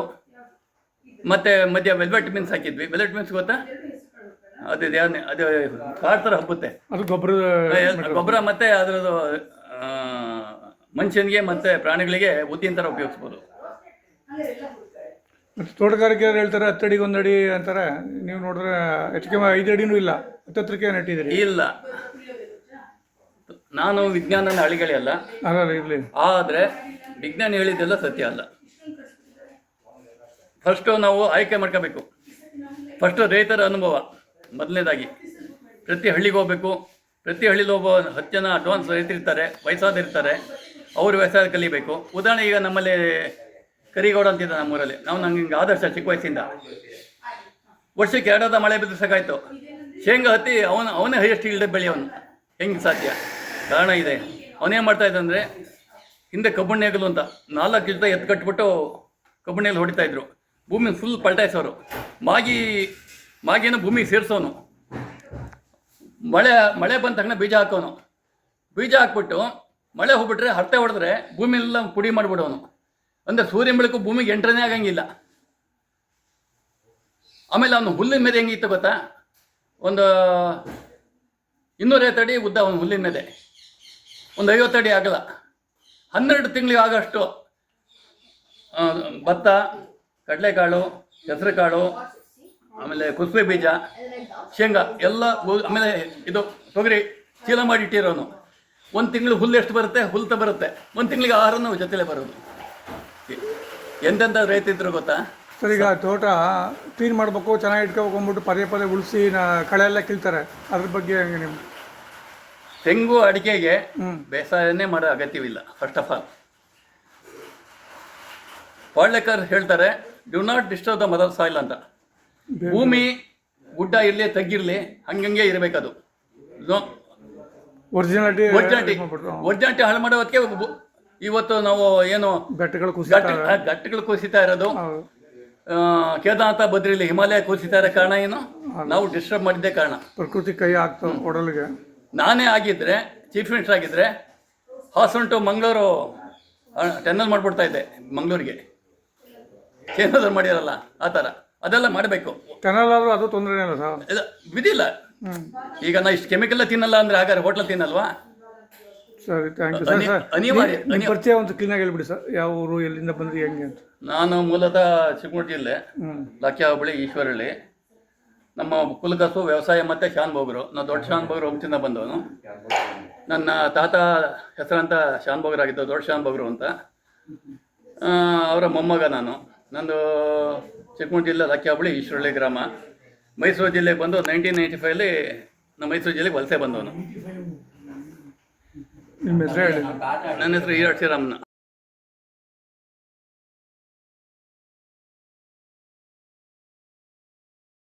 [SPEAKER 2] ಮತ್ತೆ ಮಧ್ಯ ವೆಲ್ವೆಟ್ ಮೀನ್ಸ್ ಹಾಕಿದ್ವಿ. ವೆಲ್ವೆಟ್ ಮೀನ್ಸ್ ಗೊತ್ತಾ? ಅದೇ ಅದೇ ಅದು ಕಾಡ್ ಥರ ಹಬ್ಬುತ್ತೆ.
[SPEAKER 1] ಅದು ಗೊಬ್ಬರ
[SPEAKER 2] ಗೊಬ್ಬರ ಮತ್ತೆ ಅದರದ್ದು ಮನುಷ್ಯನಿಗೆ ಮತ್ತೆ ಪ್ರಾಣಿಗಳಿಗೆ ಉದ್ದಿನ ಥರ ಉಪಯೋಗಿಸ್ಬೋದು.
[SPEAKER 1] ತೋಟಗಾರಿಕೆ ಹೇಳ್ತಾರೆ ಹತ್ತಡಿಗೆ ಅಡಿ ಅಂತಾರೆ. ನೀವು ನೋಡಿದ್ರೆ ಹೆಚ್ಚು ಕಮ್ಮಿ ಐದು ಅಡಿನೂ ಇಲ್ಲ. ಹತ್ತತ್ರಕ್ಕೆ ನೆಟ್ಟಿದ್ದೀರಿ?
[SPEAKER 2] ಇಲ್ಲ. ನಾನು ವಿಜ್ಞಾನನ ಅಳಿಗಳಿ ಅಲ್ಲ
[SPEAKER 1] ಅಲ್ಲ ಇರಲಿ.
[SPEAKER 2] ಆದರೆ ವಿಜ್ಞಾನ ಹೇಳಿದ್ದೆಲ್ಲ ಸತ್ಯ ಅಲ್ಲ. ಫಸ್ಟು ನಾವು ಆಯ್ಕೆ ಮಾಡ್ಕೋಬೇಕು. ಫಸ್ಟು ರೈತರ ಅನುಭವ, ಮೊದಲನೇದಾಗಿ. ಪ್ರತಿ ಹಳ್ಳಿಗೆ ಹೋಗ್ಬೇಕು. ಪ್ರತಿ ಹಳ್ಳಿಲಿ ಒಬ್ಬ ಹತ್ತು ಜನ ಅಡ್ವಾನ್ಸ್ ರೈತರಿರ್ತಾರೆ ವಯಸ್ಸಾದಿರ್ತಾರೆ ಅವರು ವ್ಯವಸಾಯ ಕಲಿಬೇಕು. ಉದಾಹರಣೆ ಈಗ ನಮ್ಮಲ್ಲಿ ಕರಿಗೌಡ ಅಂತಿದ್ದ ನಮ್ಮೂರಲ್ಲಿ. ನಾವು ನಂಗೆ ಹಿಂಗೆ ಆದರ್ಶ ಚಿಕ್ಕ ವಯಸ್ಸಿಂದ. ವರ್ಷಕ್ಕೆ ಎರಡಾದ ಮಳೆ ಬಿದ್ದು ಸಾಕಾಯ್ತು. ಶೇಂಗಾ ಹತ್ತಿ ಅವನ, ಅವನೇ ಹೈಯೆಸ್ಟ್ ಇಲ್ಲದೆ ಬೆಳೆಯವನು ಹೆಂಗೆ ಸಾಧ್ಯ? ಕಾರಣ ಇದೆ. ಅವನೇನು ಮಾಡ್ತಾ ಇದ್ದ ಅಂದರೆ ಆಗಲು ಅಂತ ನಾಲ್ಕು ಜೊತೆ ಎತ್ತು ಕಟ್ಬಿಟ್ಟು ಕಬ್ಬುಣ್ಣೆಯಲ್ಲಿ ಹೊಡಿತಾ ಇದ್ರು. ಭೂಮಿ ಫುಲ್ ಪಲ್ಟಾಯಿಸೋರು ಮಾಗಿ ಮಾಗಿನ ಭೂಮಿಗೆ ಸೇರಿಸೋನು. ಮಳೆ ಮಳೆ ಬಂದ ತಕ್ಷಣ ಬೀಜ ಹಾಕೋನು. ಬೀಜ ಹಾಕ್ಬಿಟ್ಟು ಮಳೆ ಹೋಗ್ಬಿಟ್ರೆ ಹರ್ತೆ ಹೊಡೆದ್ರೆ ಎಲ್ಲ ಪುಡಿ ಮಾಡಿಬಿಡೋನು. ಅಂದರೆ ಸೂರ್ಯನ ಬೆಳಕು ಭೂಮಿಗೆ ಎಂಟ್ರನೇ ಆಗಂಗಿಲ್ಲ. ಆಮೇಲೆ ಅವನು ಹುಲ್ಲಿನ ಮೇಲೆ ಹೆಂಗಿತ್ತು ಗೊತ್ತಾ? ಒಂದು ಇನ್ನೂರೈವತ್ತು ಅಡಿ ಉದ್ದ ಅವನು ಹುಲ್ಲಿನ ಮೇಲೆ. ಒಂದು ಐವತ್ತು ಅಡಿ ಆಗಲ್ಲ ಹನ್ನೆರಡು ತಿಂಗಳಿಗೆ ಆಗಷ್ಟು ಭತ್ತ, ಕಡಲೆಕಾಳು, ಹೆಸರುಕಾಳು, ಆಮೇಲೆ ಕುಸುಬೆ ಬೀಜ, ಶೇಂಗಾ ಎಲ್ಲ ಆಮೇಲೆ ಇದು ತೊಗರಿ ಚೀಲ ಮಾಡಿ ಇಟ್ಟಿರೋನು. ಒಂದು ತಿಂಗಳು ಹುಲ್ಲು ಎಷ್ಟು ಬರುತ್ತೆ? ಹುಲ್ತ ಬರುತ್ತೆ. ಒಂದು ತಿಂಗಳಿಗೆ ಆಹಾರನೂ ಜೊತೆಲೇ ಬರೋದು. ಎಂತೆಂಥ ರೈತ ಇದ್ರು ಗೊತ್ತಾ?
[SPEAKER 1] ಸರ್, ಈಗ ತೋಟ ಕ್ಲೀನ್ ಮಾಡಬೇಕು, ಚೆನ್ನಾಗಿ ಇಟ್ಕೋಬೇಕು ಅಂದ್ಬಿಟ್ಟು ಪದೇ ಪದೇ ಉಳಿಸಿ ಕಳೆ ಎಲ್ಲ ಕೀಳ್ತಾರೆ. ಅದ್ರ ಬಗ್ಗೆ ಹೆಂಗೆ ನೀವು
[SPEAKER 2] ತೆಂಗು ಅಡಿಕೆಗೆ ಬೇಸಾಯನೇ ಮಾಡೋ ಅಗತ್ಯವಿಲ್ಲ ಫಸ್ಟ್ ಆಫ್ ಆಲ್ ಪಾಳ್ಯಕರ್ ಹೇಳ್ತಾರೆ do not disturb the mother soil ಅಂತ. ಭೂಮಿ ಗುಡ್ಡ ಇರಲಿ ತಗ್ಗಿರಲಿ ಹಂಗಂಗೆ ಇರಬೇಕದು.
[SPEAKER 3] ಒರಿಜಿನಾಲಿಟಿ
[SPEAKER 2] ಒರಿಜಿನಾಲಿಟಿ ಹಾಳು ಮಾಡೋದಕ್ಕೆ ಇವತ್ತು ನಾವು ಏನು
[SPEAKER 3] ಘಟ್ಟಗಳು ಕುಸಿತ
[SPEAKER 2] ಘಟ್ಟಗಳು ಕುಸಿತಾ ಇರೋದು. ಕೇದಾರನಾಥ ಬದ್ರಿಲಿ ಹಿಮಾಲಯ ಕುಸಿತಾ ಇರೋ ಕಾರಣ ಏನು? ನಾವು ಡಿಸ್ಟರ್ಬ್ ಮಾಡಿದ್ದೇ ಕಾರಣ.
[SPEAKER 3] ಪ್ರಕೃತಿ ಕೈ ಆಗ್ತಾವೆ
[SPEAKER 2] ನಾನೇ ಆಗಿದ್ರೆ ಚೀಫ್ ಮಿನಿಸ್ಟರ್ ಆಗಿದ್ರೆ ಹಾಸನ್ ಟು ಮಂಗಳೂರು ಟೆನ್ನಲ್ ಮಾಡಿಬಿಡ್ತಾ ಇದ್ದೆ ಮಂಗಳೂರಿಗೆ. ಏನಾದರೂ ಮಾಡಿರಲ್ಲ ಆ ಥರ. ಅದೆಲ್ಲ ಮಾಡಬೇಕು.
[SPEAKER 3] ಕೆನಲ್ ಆದ್ರೂ ಅದು ತೊಂದರೆ ಇಲ್ಲ ಸರ್? ಹ್ಮ್.
[SPEAKER 2] ಈಗ ನಾ ಇಷ್ಟು ಕೆಮಿಕಲ್ ತಿನ್ನಲ್ಲ ಅಂದ್ರೆ ಹಾಗಾದ್ರೆ ಹೋಟ್ಲ ತಿನ್ನಲ್ವಾ?
[SPEAKER 3] ಸರಿ ಥ್ಯಾಂಕ್ ಯು ಸರ್
[SPEAKER 2] ಅನಿವಾರ್ಯ
[SPEAKER 3] ಪರಿಚಯ ಒಂದು ಕ್ಲೀನಾಗಿ ಹೇಳ್ಬಿಡಿ ಸರ್. ಯಾವ ಊರು ಎಲ್ಲಿಂದ ಬಂದ್ರಿ ಹೆಂಗೆ ಅಂತ.
[SPEAKER 2] ನಾನು ಮೂಲತಃ ಚಿಕ್ಕಮಗಳೂರು ಜಿಲ್ಲೆ ಲಕ್ಯ ಹೋಬಳಿ ಈಶ್ವರಳ್ಳಿ ನಮ್ಮ ಕುಲಕಸು ವ್ಯವಸಾಯ ಮತ್ತು ಶಾನ್ ಬೋಗರು. ನಾನು ದೊಡ್ಡ ಶಾನ್ ಬೋಗರು ಹೋಗ್ತಿಂದ ಬಂದವನು. ನನ್ನ ತಾತ ಹೆಸರಂತ ಶಾನ್ ಬೋಗರಾಗಿದ್ದು ದೊಡ್ಡ ಶಾನ್ ಬೋಗರು ಅಂತ. ಅವರ ಮೊಮ್ಮಗ ನಾನು. ನಂದು ಚಿಕ್ಕಮಗಳೂರು ಜಿಲ್ಲೆ ಲಕ್ಯ ಹೋಬಳಿ ಈಶ್ವರಳ್ಳಿ ಗ್ರಾಮ. ಮೈಸೂರು ಜಿಲ್ಲೆಗೆ ಬಂದು ನೈನ್ಟೀನ್ ನೈಂಟಿ ಫೈವಲ್ಲಿ ನಮ್ಮ ಮೈಸೂರು ಜಿಲ್ಲೆಗೆ ವಲಸೆ ಬಂದವನು. ನನ್ನ ಹೆಸರು ಈರಾಟ್ ಶ್ರೀರಾಮನ.